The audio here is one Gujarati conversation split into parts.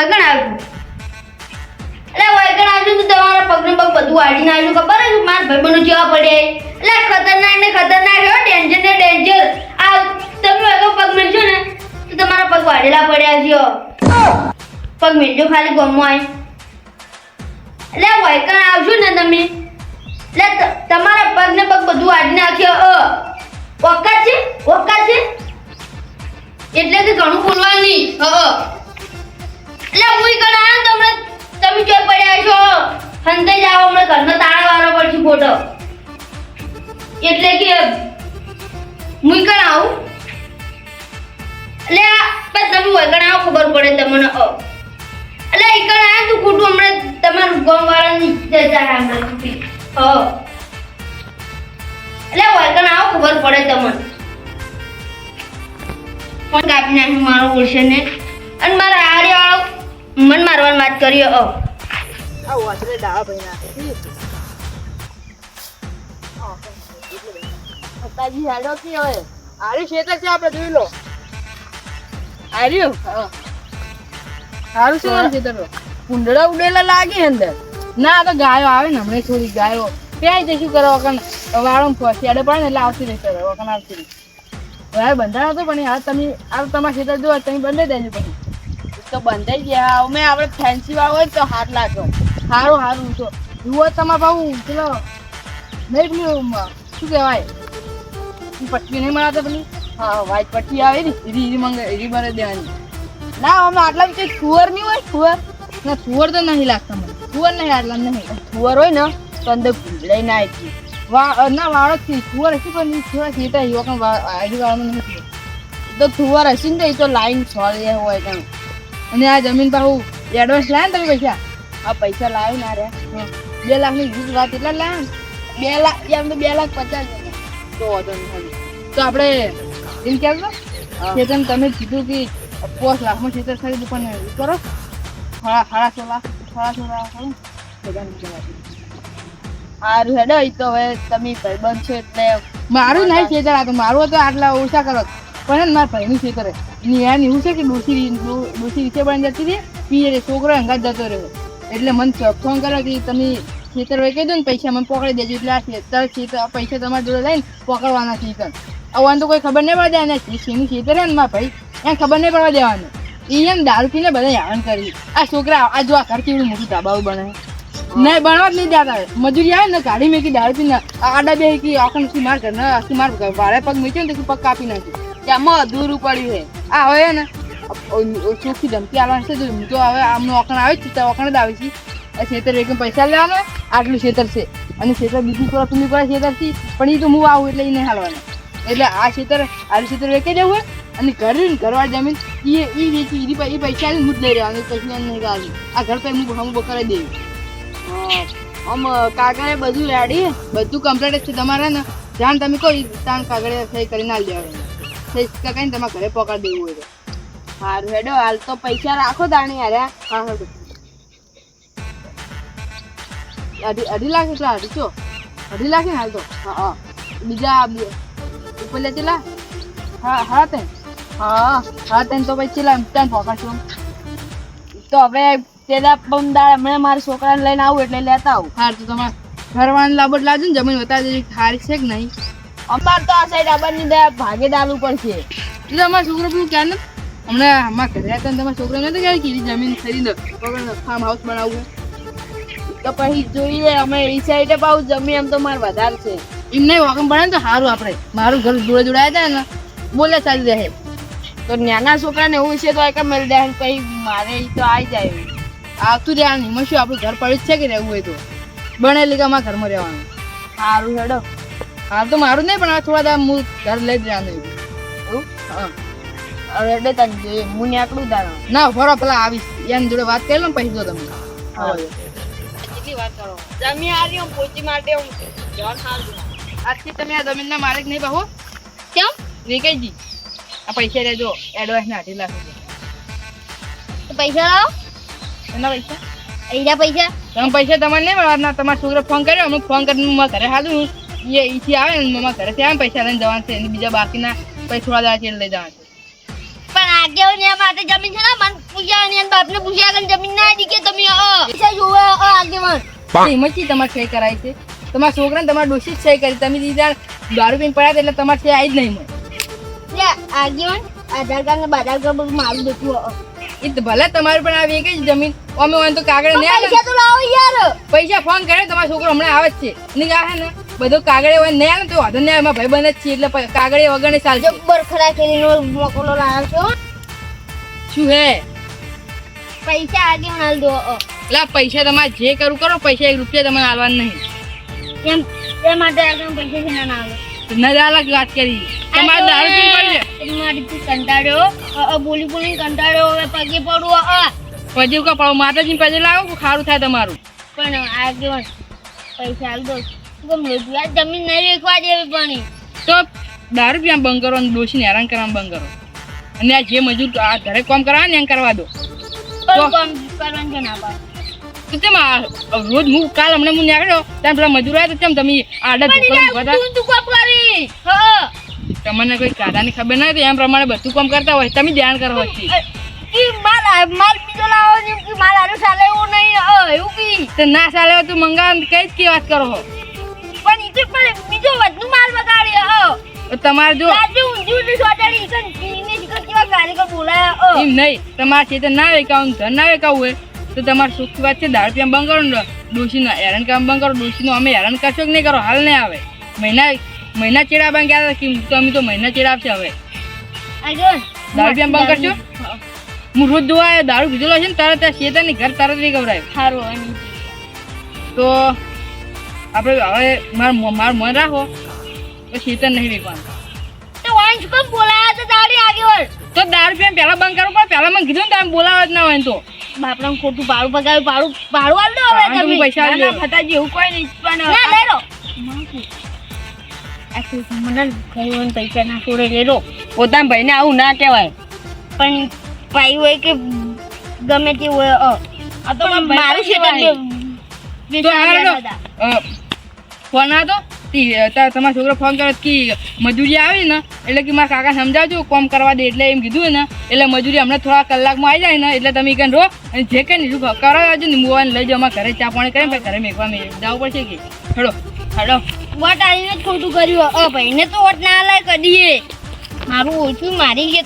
વગણ આવ્યું એટલે વગણ આવ્યું તો તમારા પગને પગ બધું વાળી નાખ્યું. ખબર છે? મારા ભાઈબંધો જેવા પડે એટલે ખતરનાક ને ખતરનાક એવો ડેન્જર ને ડેન્જર આ તમે વગર પગ મેળજો ને, તો તમારા પગ વાળેલા પડ્યા છે પગ મેળજો ખાલી ગમો આય એટલે વૈકણ આવજો ને તમે. એટલે તમારા પગને પગ બધું વાળી નાખ્યો. અ છે? વખત છે? એટલે કે ઘણું બોલવાનું નહીં. હ છો. હંતે જાવ હમણાં ઘરનો તાળો વાળો પડશે ફોટો. એટલે કે હું કણ આવું? એટલે પણ તમે કણ આવો, ખબર પડે તમને. એટલે એ કણ આવ્યો તું ખોટું હમણાં તમારું ગામ વાળાની જતા હમણાં એટલે હોય વગણ આવો, ખબર પડે તમને. ફોન કાપી નાખ્યું મારો ઓળશે ને અને મારા આરે વાળો મન મારવાની વાત કરી, અ. આ વાસરે ડાળા ભાઈ ના. તાજી હાડો કી હવે? આર્યું ખેતર છે આપણે જોઈ લો. આર્યું? સારું છે મારું કુંડળા ઉડેલા લાગે અંદર. ના તો ગાયો આવે ને હમણાં થોડી ગાયો. ત્યાં જઈશું કરવા? વખત વાળો ફસ્યાડે પડે ને એટલે આવતી રહેશે વખત આવતી રહેશે હવે બંધાણ હતો પણ હાલ તમે આ તમારા ખેતર જોવા તમે બંધાઈ દેજો પછી. તો બંધાઈ ગયા. અમે આપણે ફેન્સી વાળો હોય તો હાથ લાગ્યો સારું સારું તો જુઓ તમારા ભાવ પેલો નહીં પેલું શું કહેવાય? પટ્ટી નહીં મળાતા પેલી? હા વાઈટ પટ્ટી આવે ને એરી મંગે એરી ભરે દેવાની. ના અમે આટલા કઈ સુવર નહીં હોય સુવર? ના સુવર તો નહીં લાગતા મને. સુવર નહીં આટલા નહીં. થુવર હોય ને તો અંદર ભૂલાઈ ના આવી વા ના વાળો જ સુવર હશે પણ સુવર ખેતા યુવક આડી વાળો નથી તો થુવર હશે ને તો એ તો લાઈન છોડે હોય કાં અને આ જમીન પાછું એડવાન્સ લાવે ને તમે પૈસા? આ પૈસા લાવી ના રે. બે લાખની વીસ વાત એટલા લાયા બે લાખ એમ તો બે લાખ પચાસ તો વાંધો નહીં તો આપણે એમ કેમ કે તમે કીધું કે પાંચ લાખમાં ખેતર ખરીદું પણ કરો. સાડા સાડા સો લાખ સાડા સો લાખ સારું હેડો એ તો હવે તમે ભાઈબંધ છો એટલે મારું નહીં ખેતર આ તો મારું તો આટલા ઓછા કરો. પણ ને મારા ભાઈનું ખેતર ન્યાય એવું છે કે ડોસી ડોસી રીતે પણ જતી રહી? પીએ છોકરો હંગાત જતો રહ્યો. એટલે મને ફોન કર્યો કે તમે ખેતર વેચી દો ને પૈસા મને પકડી દેજો, એટલે આ ખેતર ખેતર પૈસા તમારા જોડે લઈને પકડવાના ખેતર. આવું તો કોઈ ખબર નહીં પડે અને શેનું ખેતર હે ને મારા ભાઈ, એને ખબર નહીં પડવા દેવાનું. એ એમ દારૂ પીને બધા હેરાન કરી. આ છોકરા આ જો આ ઘર કેવડું મોટું ધાબાવું બને. નહીં ભણવા જ નહીં દેતા. મજૂરી આવે ને ગાડી મેકી દારૂ પીને આડા બે કે આખા નથી માર ઘરના આખી માર વાળે પગ મૂક્યો ને તો પગ કાપી નાખ્યું? ત્યાં અધૂરું પડ્યું છે. આ હોય ને ચોખ્ખી ધમકી આવવાની છે હું તો હવે આમનું વખણ આવે છે તો વખણ જ આવે છે. આ ખેતર એક પૈસા લેવાના, આટલું ખેતર છે. અને ખેતર બીજું થોડા તુમી પડે છે પણ એ તો હું આવું એટલે એ નહીં હાલવાનું. એટલે આ ખેતર આરું ખેતર વેચી દેવું હોય અને ઘર ઘરવાળી જમીન, એ એ વેચી એ પૈસા હું જ લઈ રહેવાનું એને નહીં ગાળી આ ઘર તો હું હમ બકરાઈ દેવું. આમ કાગળે બધું રેડી, બધું કમ્પ્લીટ છે તમારે ને, જાણ તમે કહો ઈ તાણ કાગળે સહી કરીને ના દેવાનું. સહી કરીને તમારે ઘરે પકડી દેવું હોય તો. સારું હેડો હાલ તો પૈસા રાખો દાણી યાર હા. હા અઢી અઢી લાખ એટલા અઢીસો અઢી લાખ ને હાલ તો? હા હા. બીજા ઉપર લે ચેલા? હા હા તે હા હા તેન તો પછી ચેલા ત્યાં પકડશો તો હવે તેના પમદાર હમણાં મારા છોકરાને લઈને આવું એટલે લેતા આવું. હાર તો તમારે ઘરવાળાને લાબટ લાવજો ને જમીન બતાવી દેજો ખારી છે કે નહીં? અમાર તો આ સાઈડ આબાની દે ભાગે ડાલવું પડશે એટલે અમારા છોકરો પેલું ક્યાં ને? હમણાં અમારા ઘરે હતા તમારા છોકરા નતો ક્યારે કીધી જમીન ખરીદો? ફાર્મ હાઉસ બનાવવું. તો પછી જોઈએ અમે એ સાઈડે પાઉ જમીન એમ તો મારે વધારે છે. એમ નહીં વાકમ બને ને તો સારું આપણે. મારું ઘર જોડે જોડાયા હતા ને બોલે ચાલી રહે. તો નાના છોકરાને એવું છે તો એક મળી દે પછી મારે એ તો આવી જાય. આવતું રહેવાનું એમાં શું આપણું ઘર પડ્યું જ છે કે રહેવું હોય તો? બનેલી કે અમારા ઘરમાં રહેવાનું. સારું હેડો. હાલ તો મારું નહીં પણ આ થોડા દાડા હું ઘર લઈ જ રહેવાનું એવું હા. હવે એટલે તને જોઈએ મુને આકડું તારા ના ફરો પેલા આવીશ. એની જોડે વાત કરી લઉં ને પછી જો તમે. કેટલી વાત કરો? જમી આ રહ્યો પોચી માટે હું. જવાન સારું આજથી તમે આ જમીનના માલિક નહીં બહુ. કેમ? વિકેજી આ પૈસા લેજો. એડવાન્સ ના અઢી લાખ રૂપિયા. તો પૈસા લાવો. એના પૈસા? અહીંના પૈસા? તમે પૈસા તમારે નહીં મળવાના. તમારા છોકરો ફોન કર્યો અમે ફોન કરીને મારા ઘરે હાલું. એ ઈથી આવે ને ઘરેથી આવે પૈસા લઈને જવાનું છે. બીજા બાકીના પછી થોડા દાડા ચેડ લઈ જવાના છે પણ માટે જમીન છે ને મન પૂજા અને બાપને પૂજા કે જમીન ના દી કે તમે અ પૈસા જોવે અ આગેવાન ચી તમારે સહી કરાય છે. તમારા છોકરાને તમારે ડોશી જ સહી કરી. તમે દીધા દારૂ પીને પડ્યા એટલે તમારે સહી આવી જ નહીં મળે. લે આગેવાન આધાર કાર્ડ ને બાધાર કાર્ડ બધું મારું એ તો ભલે તમારું પણ આવી કે જમીન. અમે હોય તો કાગળ નહીં આવે પૈસા તો લાવો યાર. પૈસા ફોન કરે તમારો છોકરો હમણાં આવે જ છે. ને કે આ હે ને બધું કાગળે હોય નહીં આવે તો વાંધો નહીં એમાં ભાઈ બંધ જ છે એટલે કાગળે વગર ને ચાલશે. જબ્બર ખરા કરીને મોકલો લાવ્યો છો. શું હે? પૈસા આગે હાલ દો એટલે પૈસા તમારે જે કરવું કરો પૈસા એક રૂપિયા તમને આલવાના નહીં. એમ એ માટે આગળ પૈસા છે ના આવે નજારા વાત કરી. તમારે દારૂ પીને પડે મારીથી કંટાળ્યો બોલી બોલી કંટાળ્યો હવે પગે પડું પછી કા પાડો માતાજી પાસે લાવો ખારું થાય તમારું? પણ આગેવાન પૈસા હાલ દો. ગમે. જમીન નહીં વેચવા દેવી પણ. તો દારૂ પીવા બંધ કરો અને ડોશીને હેરાન કરવાનું બંધ કરો અને આ જે મજૂર આ ઘરે કામ કરવા ને એમ કરવા દો. તો તેમ આ રોજ હું કાલ હમણાં હું નીકળ્યો ત્યાં પેલા મજૂર આવ્યા તો કેમ તમે આડા હા. તમને કોઈ કાદાની ખબર ના તો એમ પ્રમાણે બધું કામ કરતા હોય તમે ધ્યાન કરો ના ચાલે તું તો કઈ જ કે વાત કરો છો પણ બીજો વધુ માલ બગાડી તમારે જો. ઊંધી સોટાડી કારીગર બોલાયા એમ નહીં તમારે ખેતર ના વેકાવું ધન ના વેકાવું હોય તો તમારે સુખી વાત છે દારૂ પીવા બંધ કરો ને ડોશીનો હેરાન કામ બંધ કરો ડોશીનો અમે હેરાન કરશો કે નહીં કરો હાલ નહીં આવે. મહિના મહિના ચેડા બંધ ગયા કે અમે તો મહિના ચેડા આપશે હવે. દાળ દારૂ પીવાનું બંધ કરશો? હું રોજ જોવા દારૂ પીધેલો છે ને તરત આ શેતાની ઘર તરત નહીં ગભરાય. સારું તો આપણે હવે માર માર મન રાખો તો શેતન નહીં વેકવાનું તો વાંચ પણ બોલાયા તો દાડી આગળ તો દારૂ પીવા પહેલા બંધ કરવું પડે. પહેલા મને કીધું ને તમે બોલાવે જ ના હોય તો. બાપડા ખોટું ભાડું પગાવ્યું ભાડું ભાડું આલ દો હવે તમે. પૈસા આલી ના, ના, દો. ફટાજી એવું કોઈ નહીં. પણ ના લઈ લો. મને કહ્યું પૈસા ના છોડે લઈ લો. પોતાના ભાઈને આવું ના કહેવાય. પણ ભાઈ હોય કે ગમે તે હોય આ તો મારું છે તો ફોન હતો તમારા છોકરો ફોન કર્યો કે મજૂરી આવી ને એટલે કે મારા કાકા સમજાવજો કોમ કરવા દે એટલે એમ કીધું ને એટલે મજૂરી હમણાં થોડા કલાકમાં આવી જાય ને એટલે તમે કંઈ રહો અને જે કંઈ નહીં કરાવજો ને મોબાઈલ લઈ જાઓ અમારા ઘરે ચા પાણી કરીને ઘરે મેઘવા મેં જવું પડશે કે? હડો હડો. વોટ આવીને જ ખોટું કર્યું? અ ભાઈને તો વોટ ના લાય કદીએ મારું ઓછું મારી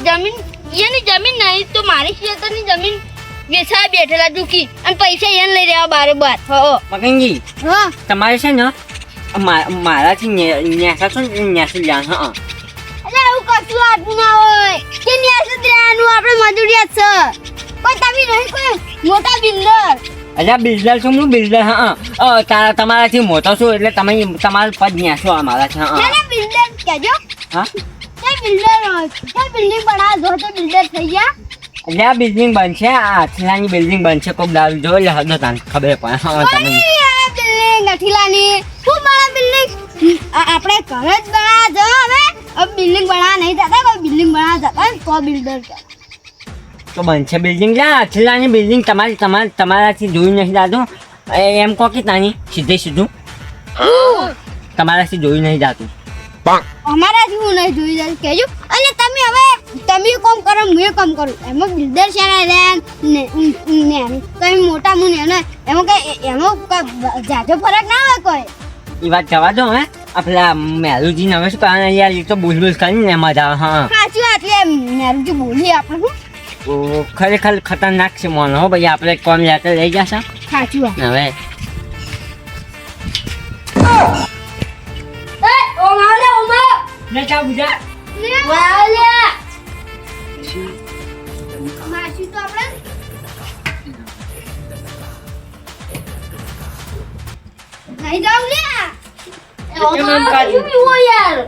જમીન એની જમીન નહીં તો મારી ખેતરની જમીન વેચા બેઠેલા દુખી અને પૈસા એને લઈ રહ્યા બારે બાર. હ. મગનજી હા. તમારે છે ને મારાથી ન્યાસા છો ન્યાસી જાણ હા. અરે એવું કશું આટલું ના હોય. કે ન્યાસ રહેવાનું આપણે મજૂરિયાત છે. પણ તમે નહીં કોઈ મોટા બિલ્ડર. અલ્યા બિલ્ડર છું હું બિલ્ડર હા તારા તમારાથી મોટો છું એટલે તમે તમારું પદ ન્યાસો આ મારા છે હા. બિલ્ડર કહેજો. હા? તે બિલ્ડર તે બિલ્ડિંગ બનાવો તો બિલ્ડર થઈ ગયા. એટલે આ બિલ્ડિંગ બનશે આ આથલાની બિલ્ડિંગ બનશે કોક દાલ જો એટલે હદ તાન ખબર પડે હા તમે. અઠીલાની શું બના બિલ્ડિંગ? આપણે ઘરે જ બનાવવા જો હવે. હવે બિલ્ડિંગ બનાવવા નહીં જતા કોઈ બિલ્ડિંગ બનાવવા જતા ને તો બિલ્ડર કે તો બનશે બિલ્ડિંગ. જા અઠીલાની બિલ્ડિંગ તમારી તમારે તમારાથી જોયું નથી દાદું એમ કહો કે તાની સીધે સીધું. તમારાથી જોયું નહીં જાતું. અમારાથી હું નહીં જોઈ જાય કહેજો. અને તમે હવે તમે કોમ કરો હું કામ કરું. એમાં બિલ્ડર છે ને ને ને તમે મોટા મું ને એમાં કઈ એમાં કઈ જાજો ફરક ના હોય કોઈ? એ વાત જવા દો હે. આપલા પેલા મેલુજી હવે શું કારણ યાર એ તો બુલ કરી કરીને મજા આવે હા. સાચી વાત લે નેરુજી બોલી આપણે શું? ઓ, ખરેખર ખતરનાક છે મોન હો ભાઈ. આપણે કોમ લેતા લઈ જશે સાચી વાત. હવે. એ માલે ઓ મા ને ચા બુજા. વાલે નહીં જાવ લે. એ ઓમા કાઢી. શું પીવો યાર.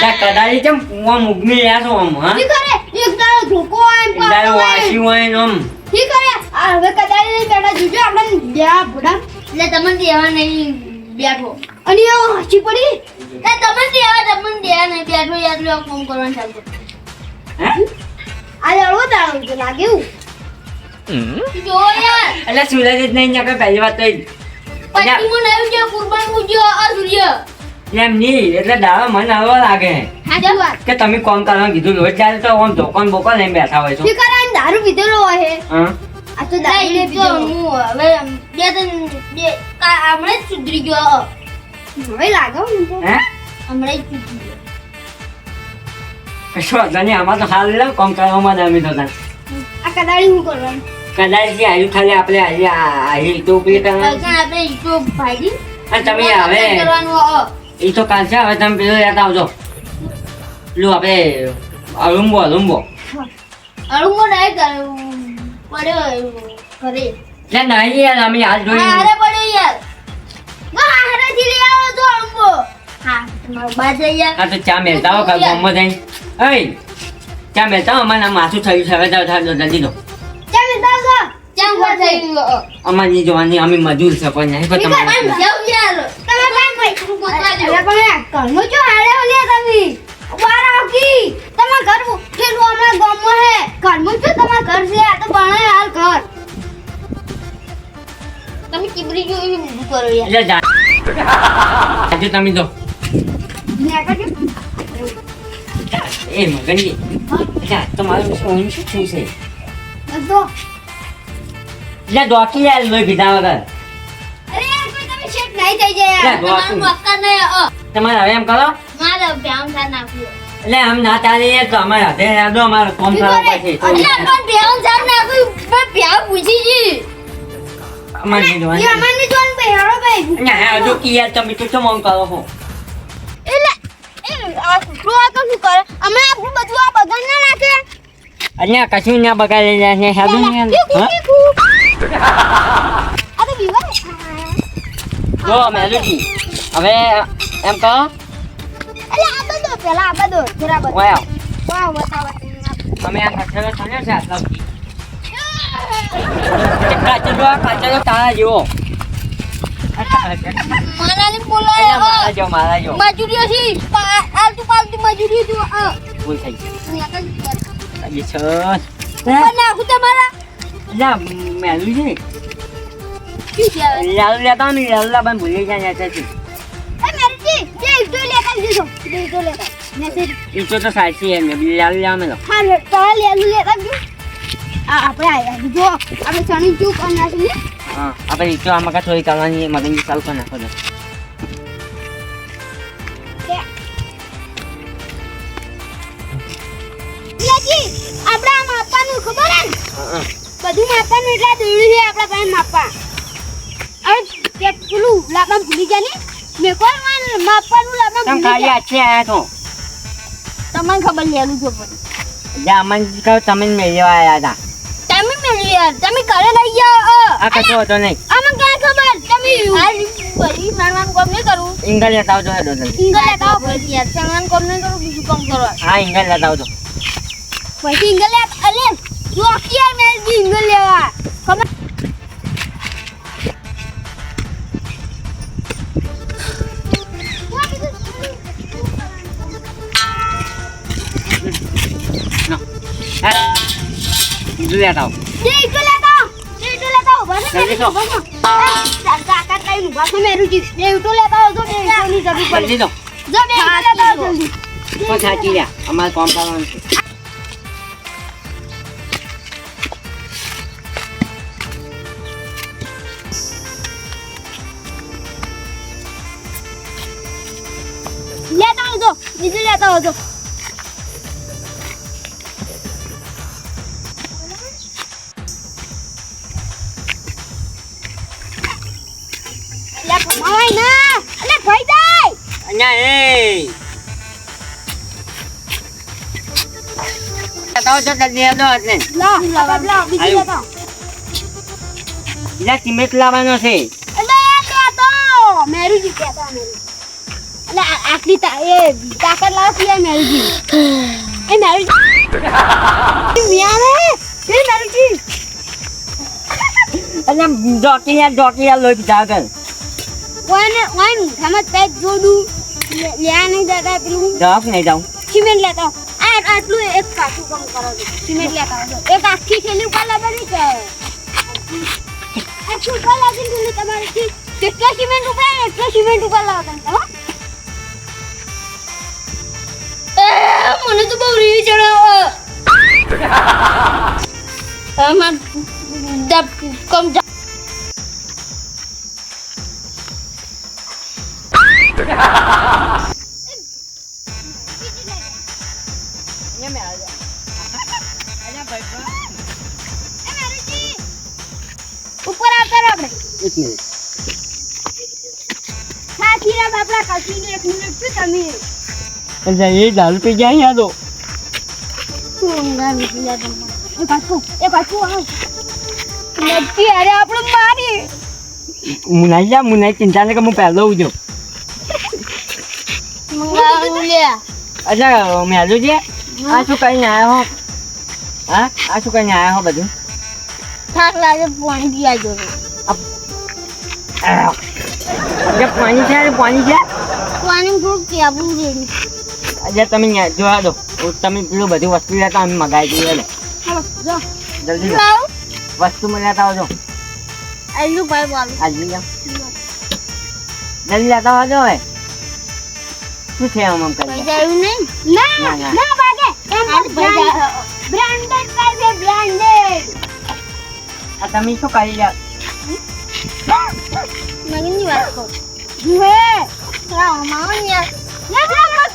ચા કદાળી ચમ કુવા મુગમી રહ્યા છો આમ હા? એક દાડો ધોકો પાછો હોય. વાસી હોય આમ ઠીક કરે. આ હવે કદાચ બેઠા જોજો આપણે બે ભોડા. એટલે તમને દેવા નહીં બેઠો. અને હસી પડી? એ તમને દેવા તમને દેવા નહીં બેઠો. યાદ લો ફોન કરવાનું ચાલુ હે? આ લડવો દાડો છે લાગે એવું. જો યાર એટલે સૂરજ જ નહીં કે પહેલી વાત તો જ. કુરબાન પૂજ્યો આ સૂર્ય. એમ નહીં એટલે દાડો મન હળવો લાગે. કે તમે કોમ કરવાનું કીધું રોજ ચાલે તો આમ ધોકોન બોકોન લઈને બેઠા હોય છો. દારૂ પીધેલો હોય. આ તો દારૂ ને પીધેલો. હું હવે બે ત્રણ બે હમણાં જ સુધરી ગયો. હવે લાગે તો. હે? હમણાં જ સુધરી ગયો. કશો વાંધો નહીં આમાં તો હાલ કોમ કરવામાં દમી તો તાર આ કદાળી હું કરવાનું? કદાચ જે આવ્યું ખાલી આપણે આજે આવી તો કરવાનું. આપણે ઈટો ભાડી અને તમે હવે એ તો કાલ છે હવે તમે પેલું યાદ આવજો. પેલું આપણે અરુંબો અરુંબો પડ્યો ઘરે. એટલે નહીં યાર અમે હાલ હા, જોઈ પડ્યો યાર. હારેથી લઈ આવો તો અળુંગો હા બા જઈ યાર તો ચા મેલતા હો કાલ ગામમાં જઈને. અય ચા મેલતા હો અમારે માથું થયું છે હવે જલ્દી દો થઈ અમારી જોવાની અમે મજૂર છે પણ નહીં પણ તમારે જાવ યાર. તમે કાઈ પૈસા પહોંચવા દો પણ ઘરનો જો હારે ઓલે તમે. બાર આવકી તમાર ઘર પેલું અમાર ગામમાં હે. ઘરમાં જો તમાર ઘર છે આ તો બણે હાલ ઘર. તમે કિબરી જો એવી બધું કરો યાર. એટલે આજે તમે જો. એ મગનજી તમારું શું શું શું છે? તો એટલે ડોકી યાર લોહી પીધા વગર. તમારું હવે એમ કરો. એટલે આમ ના તારી તો અમારે હાથે અમારે કોમ કરવા પછી જોવાની. ભાઈ ભાઈ. હજુ કી યાર તમે તો કરો છો? અહીંયા કશું ના બગાડી રહ્યા છે સાદું જો મેલુજી હવે એમ કહો. એટલે આ બધો પેલા આ બધો જરા બધો વાવ વાવ બતાવો તમે આ ખર્ચો થયો છે આટલા સુધી તારા જેવો. મારાને બોલાય મારા જો મારા જો મજૂરીઓ છે. આલતુ પાલતુ મજૂરીઓ જો આ ભૂલ થઈ ગઈ. છે ઉપર નાખું તમારા. ના મેલું છે? લાલુ લેતા ને લાલુ લાબાને ભૂલી જાય ને છે એ તો સાચી એમ ને બીજી મેલો હા લે તારા લેતા ગયું આ આપણે આયા જો. આપણે ચણી ચૂક અને હા આપણે ઈટો આમાં કા થોડી કરવાની મગનજી ચાલુ કરી નાખો માપવાનું એટલા દોડ્યું છે આપણા પાસે માપવા. હવે તે પેલું લાપા ભૂલી ગયા ને મેં કોઈ માપવાનું લાપા તમે ખાલી ગયા. આછી આયા છો. તમને ખબર લેલું છો પણ. અમને કહો તમે મેળવા આયા હતા. તમે મેળવ્યા તમે ઘરે લઈ જાઓ આ કશો હતો નહીં. આમાં ક્યાં ખબર? તમે આ બધી મારવાનું કામ નહીં કરું. ઇંગલ લેતા આવજો ઇંગલ લેતા આવો પછી યાર. મારવાનું કામ નહીં કરું બીજું કામ કરો. હા ઇંગલ લેતા આવજો. પછી ઇંગલ લેતા અલે જો યાર મેં ઇંગલ લેવા ખબર લેતા આવો જે ઇંગલ લેતા સિમેન્ટ લાવવાનો છે કહેતા આટલી એ તાકાત લાવો પીએ મેરુજી એ મેરુજી મિયા રે. એ મેરુજી અને જોકી યાર જોકી યાર પીધા વગર. કોઈને કોઈને મુઠામાં પેક જોડું? લ્યા નહીં જતા પેલું. ડોક નહીં જાઉં સિમેન્ટ લેતા. આ આટલું એક કાચું કામ કરો સિમેન્ટ લેતા એક આખી થેલી ઉપર લાવવાની કે આખી ઉપર લાગી તમારે કેટલા સિમેન્ટ ઉપર એટલા સિમેન્ટ ઉપર લાવતા હો. મને તો બહુ રીવી ચડાવો. કમ એટલે એ દારૂ પી જાય યાર તો. ના મુનાઈ જા મુનાઈ ચિંતા ને કે હું પહેલો ઉજો અચ્છા મેલું છે આ શું કરીને આવ્યા હો? હા? આ શું કઈ આવ્યા હો બધું? થાક લાગે પાણી પીવા જો જે પાણી છે ને પાણી છે. પાણી ખૂબ કેવું રેડી આજે તમે ન્યા જોવા દો. તમે પેલું બધું વસ્તુ લેતા અમે મગાવી દઈએ લે જલ્દી વસ્તુ મને લેતા આવજો. જલ્દી લેતા આવજો હવે. શું છે આમ આમ કરી? ના ના, ભાગે. Branded branded. આ તમે શું કરી રહ્યા? મગની વાત કહું હે રાવ મામા યાર યાર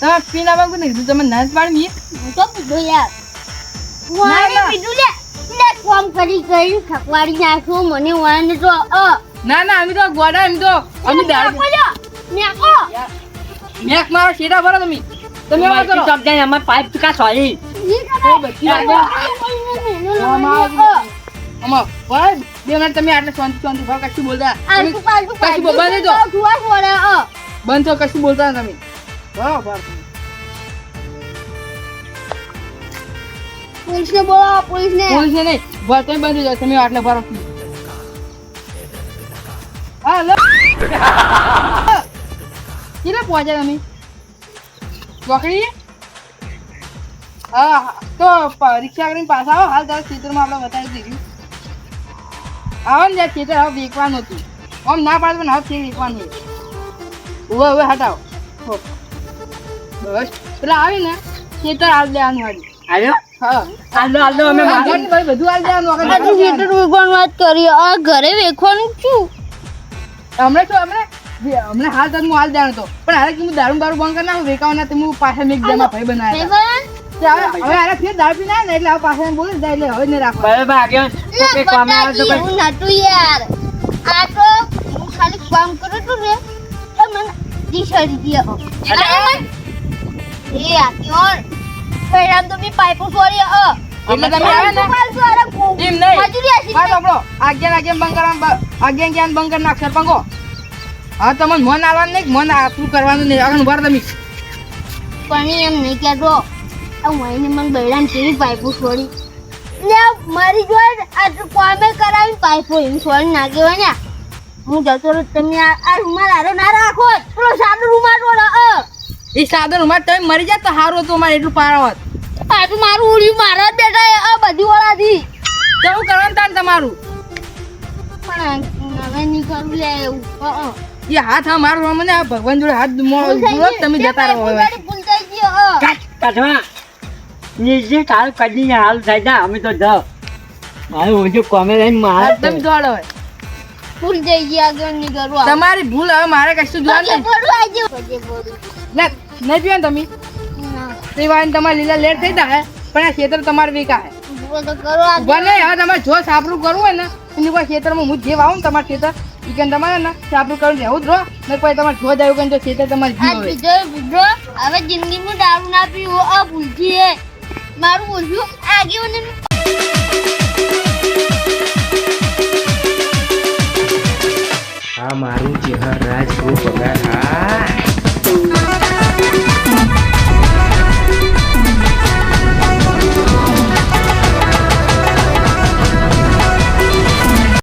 તમે પીના માંગુ ને કીધું તમે નાચ પાડી હું તો પીધું યાર મારે ના. પીધું લે લે ફોર્મ કરી કરી થકવાડી નાખો મને વાને તો અ ના ના અમે તો ગોડા એમ તો અમે દાળ મેકો મેક મારો શેટા ભરો તમે તમે વાત કરો સમજાય અમાર પાઇપ કા સોરી બધી વાત અમો ભાઈ બે મિનિટ તમે આટલે શાંતિ શાંતિ ભાવ કશું બોલતા કશું બોલવા નહીં બંધ થો કશું બોલતા તમે બરાબર પોલીસ ને બોલો પોલીસ ને પોલીસ નહીં ભર તમે બંધ થઈ જાઓ તમે આટલે ભરો હા લો. કેટલે પહોંચ્યા તમે? ચોકડી હા હા. તો રિક્ષા કરીને પાછા આવો. હાલ તારા ખેતરમાં આપણે બતાવી દીધું. આવો ને જ્યાં ખેતર હવે વેચવાનું હતું. આમ ના પાડે પણ હવે ખેત વેચવાનું. હવે હવે હટાવો. હો. પેલા આવે ને ખેતર હાલ દેવાનું હાડી આવ્યો? હા. આલો આલો અમે હા, ભાઈ બધું હાલ દેવાનું. વગર આ ખેતર વેચવાની વાત કરી આ ઘરે વેખવાનું છું. હમણાં તો હમણાં. હમણાં હાલ તક હું હાલ દેવાનો હતો પણ હાલ હું દારૂ બારૂ બંધ કરી નાખું. વેકાવાના તે હું પાછા મેં એકદમ ભાઈ બનાવ્યા. હવે હારે ફેર આવે એટલે હવે પાછા એમ બોલે ને એટલે હવે બરાબર તો કે કામે આવે તો હું નતું યાર. આ તો હું ખાલી કામ કરું છું ને તો મને દીધો. મને- એ આ ક્યોર? તો બી પાઇપો સોરી અ. એટલે તમે આવે ને. એમ નહીં. હશે સાંભળો આગિયાર આગિયાર બંધ કરવા આગિયાર આગિયાર બંધ કરી નાખ સરપંચો હા તમને મન આવવાનું નહીં મન આપવું કરવાનું નહીં. આગળ ઊભા તમે. પણ એમ નહીં કહેતો. આ મહિને મને બૈરાને કેવી પાઇપો છોડી ને મારી જોડે આ તો કોમે કરાવી પાઇપો એમ છોડી ના હોય ને. હું જતો તમે આ રૂમાલ આરો ના રાખો. પેલો સાદો રૂમાલ અ. એ સાધન ઉમર તમે મરી જાય તો સારું હતું અમારે એટલું પારાવત પાછું મારું ઉડ્યું મારા જ બેટા એ આ બધી વાળાથી. કેવું કરવાનું તાન તમારું? પણ હવે નહીં કરવું લે એવું. એ હાથ હા મારું મને આ ભગવાન જોડે હાથ મોડો. તમે જતા રહો હવે. ભૂલ થઈ ગઈ, અ. કાચ કાચવા નીચે તારું કદી હાલ થાય જા અમે તો જાઓ. મારું ઓછું કોમે લઈને મારા તમે દોડો ભૂલ થઈ ગયા આગળ નહીં કરવું તમારી ભૂલ હવે મારે કશું જોવાનું નહીં. લે નહીં પીવા ને તમે. તે વાળીને તમારે લીલા લેટ થઈ જાય પણ આ ખેતર તમારે વેકા હે નહીં હવે તમારે જો સાપરું કરવું હોય ને એની કોઈ ખેતરમાં હું જે વાવું ને તમારે ખેતર ઈ કન તમારે ને સાપરું કરવું રહેવું જ રહો ને કોઈ તમારે જો જાય કન જો ખેતર તમારે હવે જિંદગીમાં દારૂ ના પીવો આ ભૂલથી એ મારું બોલ્યું આગેવાને આ મારું ચહેર રાજ ખૂબ પગાર હા.